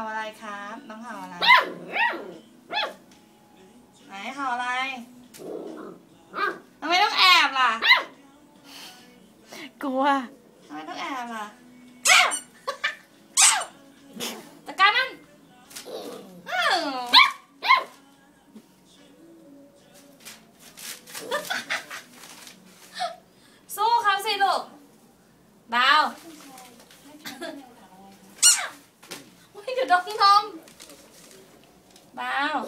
าอะไรครับน้องเห่าอะไร ไหนเห่าอะไรทำไมต้องแอบล่ะ กลัวทำไมต้องแอบล่ะจัดการมันอ้าวสู้เขาสิลูกดาว ไม่อยู่ตรงนมดาว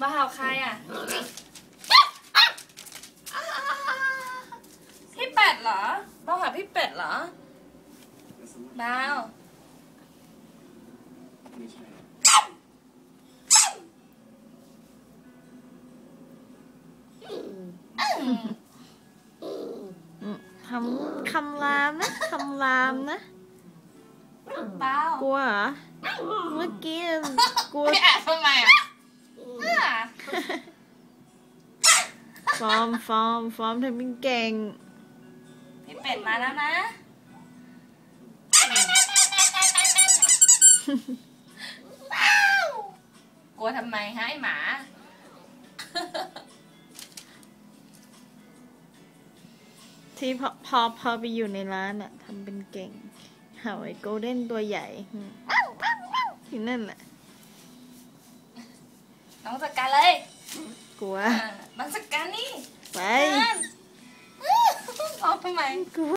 มาเห่าใครอะพี่เป็ดเหรอบ้าหาพี่เป็ดเหรอดาวคำคำรามนะคำรามนะ กลัวเหรอเมื่อกี้กลัวพี่แอบทำไมอะอะฟอร์มฟอร์มฟอร์มทำเป็นเก่งพี่เป็ดมาแล้วนะว้าวกลัวทำไมฮะไอหมาที่พอพอพอไปอยู่ในร้านอะทำเป็นเก่ง เห่าไอ้โกลเด้นตัวใหญ่อืมที่นั่นแหละน้องจัดการเลย กลัวอะน้องจัดการนี่ไปนั่นเอาทำไมกลัว